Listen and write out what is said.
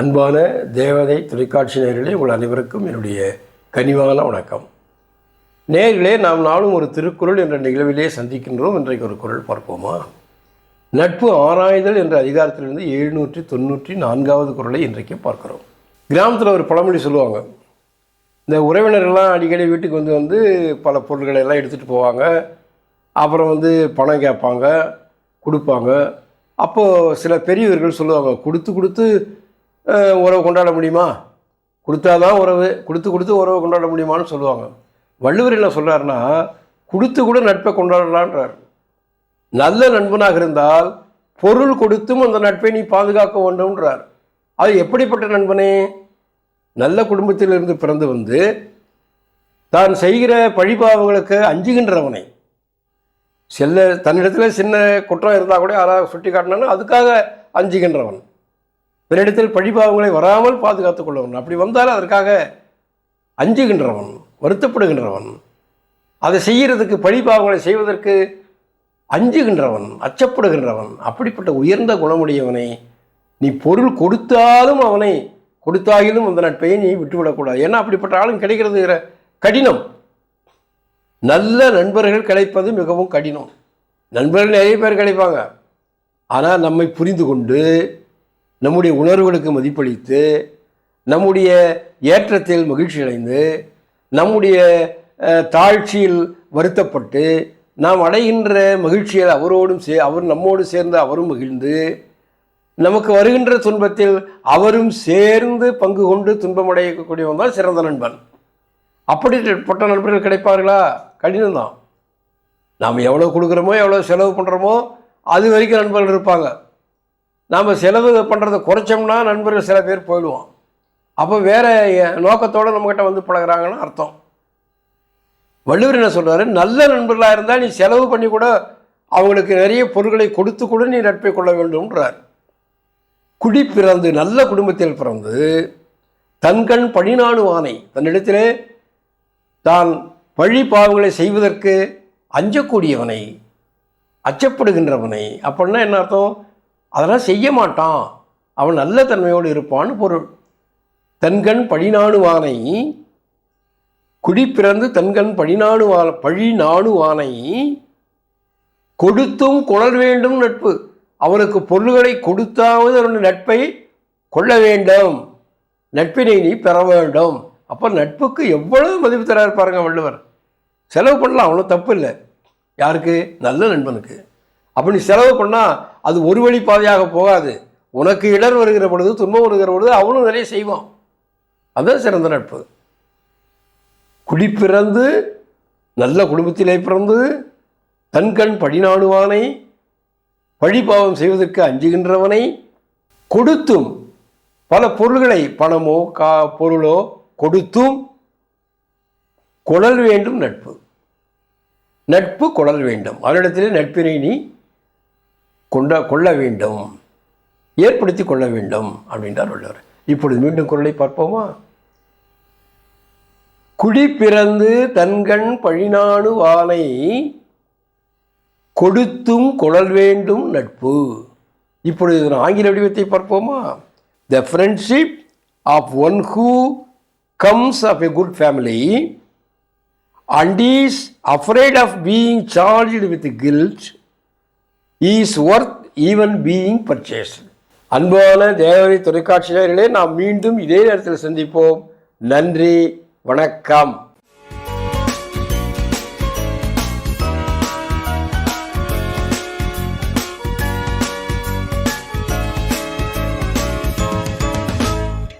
அன்பான தேவதை தொலைக்காட்சி நேர்களே உங்கள் அனைவருக்கும் என்னுடைய கனிவான வணக்கம். நேர்களே நாம் நாளும் ஒரு திருக்குறள் என்ற நிகழ்விலே சந்திக்கின்றோம். இன்றைக்கு ஒரு குரல் பார்ப்போமா? நட்பு ஆராய்தல் என்ற அதிகாரத்திலிருந்து எழுநூற்றி தொண்ணூற்றி நான்காவது குரலை இன்றைக்கு பார்க்குறோம். கிராமத்தில் ஒரு பழமொழி சொல்லுவாங்க. இந்த உறவினர்கள்லாம் அடிக்கடி வீட்டுக்கு வந்து வந்து பல பொருள்களை எல்லாம் எடுத்துகிட்டு போவாங்க. அப்புறம் வந்து பணம் கேட்பாங்க கொடுப்பாங்க. அப்போது சில பெரியவர்கள் சொல்லுவாங்க கொடுத்து கொடுத்து உறவு கொண்டாட முடியுமா? கொடுத்தாதான் உறவு கொடுத்து கொடுத்து உறவு கொண்டாட முடியுமான்னு சொல்லுவாங்க. வள்ளுவர் என்ன சொல்கிறாருன்னா கொடுத்து கூட நட்பை கொண்டாடலான்றார். நல்ல நண்பனாக இருந்தால் பொருள் கொடுத்தும் அந்த நட்பை நீ பாதுகாக்க வேண்டும்ன்றார். அது எப்படிப்பட்ட நண்பனே? நல்ல குடும்பத்திலிருந்து பிறந்து வந்து தான் செய்கிற பழிபாவங்களுக்கு அஞ்சுகின்றவனை. செல்ல தன்னிடத்தில் சின்ன குற்றம் இருந்தால் கூட யாராவது சுட்டி காட்டினாலும் அதுக்காக அஞ்சுகின்றவன். பிறரிடத்தில் பழிபாவங்களை வராமல் பாதுகாத்துக் கொள்ளவன் அப்படி வந்தால் அதற்காக அஞ்சுகின்றவன் வருத்தப்படுகின்றவன் அதை செய்கிறதுக்கு பழிபாவங்களை செய்வதற்கு அஞ்சுகின்றவன் அச்சப்படுகின்றவன் அப்படிப்பட்ட உயர்ந்த குணமுடையவனை நீ பொருள் கொடுத்தாலும் அவனை கொடுத்தாகிலும் அந்த நட்பையை நீ விட்டுவிடக்கூடாது. ஏன்னா அப்படிப்பட்ட ஆளும் கிடைக்கிறதுங்கிற கடினம். நல்ல நண்பர்கள் கிடைப்பது மிகவும் கடினம். நண்பர்கள் நிறைய பேர் கிடைப்பாங்க. ஆனால் நம்மை புரிந்து கொண்டு நம்முடைய உணர்வுகளுக்கு மதிப்பளித்து நம்முடைய ஏற்றத்தில் மகிழ்ச்சி அடைந்து நம்முடைய தாழ்ச்சியில் வருத்தப்பட்டு நாம் அடைகின்ற மகிழ்ச்சியில் அவரோடும் சே அவர் நம்மோடு சேர்ந்து அவரும் மகிழ்ந்து நமக்கு வருகின்ற துன்பத்தில் அவரும் சேர்ந்து பங்கு கொண்டு துன்பமடையக்கூடியவன் தான் சிறந்த நண்பன். அப்படிப்பட்ட நண்பர்கள் கிடைப்பார்களா? கடினம்தான். நாம் எவ்வளோ கொடுக்குறோமோ எவ்வளோ செலவு பண்ணுறோமோ அது வரைக்கும் நண்பர்கள் இருப்பாங்க. நாம் செலவு பண்ணுறதை குறைச்சோம்னா நண்பர்கள் சில பேர் போயிடுவோம். அப்போ வேறு நோக்கத்தோடு நம்மக்கிட்ட வந்து பழகுறாங்கன்னு அர்த்தம். வள்ளுவர் என்ன சொல்கிறாரு நல்ல நண்பர்களாக இருந்தால் நீ செலவு பண்ணி கூட அவங்களுக்கு நிறைய பொருட்களை கொடுத்து கூட நீ நட்பை கொள்ள வேண்டும்ன்றார். குடி பிறந்து நல்ல குடும்பத்தில் பிறந்து தன்கண் பழிநாணுவானை தன்னிடத்திலே தான் பழி பாவங்களை செய்வதற்கு அஞ்சக்கூடியவனை அச்சப்படுகின்றவனை. அப்படின்னா என்ன அர்த்தம்? அதெல்லாம் செய்ய மாட்டான். அவன் நல்ல தன்மையோடு இருப்பான்னு பொருள். தன்கண் பழிநாணுவானை குடி பிறந்து தன்கண் பழிநாணுவா பழி நாணுவானை கொடுத்தும் கொளல் வேண்டும் நட்பு. அவனுக்கு பொருள்களை கொடுத்தாவது அவனுடைய நட்பை கொள்ள வேண்டும். நட்பினை நீ பெற வேண்டும். அப்போ நட்புக்கு எவ்வளவு மதிப்பு தரார் பாருங்க வள்ளுவர். செலவு பண்ணலாம் அவ்வளோ தப்பு இல்லை. யாருக்கு? நல்ல நண்பனுக்கு. அப்போ நீ செலவு பண்ணால் அது ஒரு வழி பாதையாக போகாது. உனக்கு இடர் வருகிற பொழுது துன்பம் வருகிற பொழுது அவனும் நிறைய செய்வான். அதுதான் சிறந்த நட்பு. குடி பிறந்து நல்ல குடும்பத்திலே பிறந்து தன்கண் படிநாடுவானை பழிபாவம் செய்வதற்கு அஞ்சுகின்றவனை கொடுத்தும் பல பொருள்களை பணமோ கா பொருளோ கொடுத்தும் குழல் வேண்டும் நட்பு. நட்பு குழல் வேண்டும். அவரிடத்திலே நட்பினை நீ கொண்ட கொள்ள வேண்டும். ஏற்படுத்தி கொள்ள வேண்டும் அப்படின்றார் வள்ளுவர். இப்பொழுது மீண்டும் குரலை பார்ப்போமா? குடி பிறந்து தன்கண் பழிநாடு வானை கொடுத்தும் குழல் வேண்டும் நட்பு. இப்பொழுது இதன் ஆங்கில வடிவத்தை பார்ப்போமா? The friendship of one who comes of a good family and is afraid of being charged with guilt is worth even being purchase அன்பான தேவரி தொலைக்காட்சியர்களே நாம் மீண்டும் இதே நேரத்தில் சந்திப்போம். நன்றி வணக்கம்.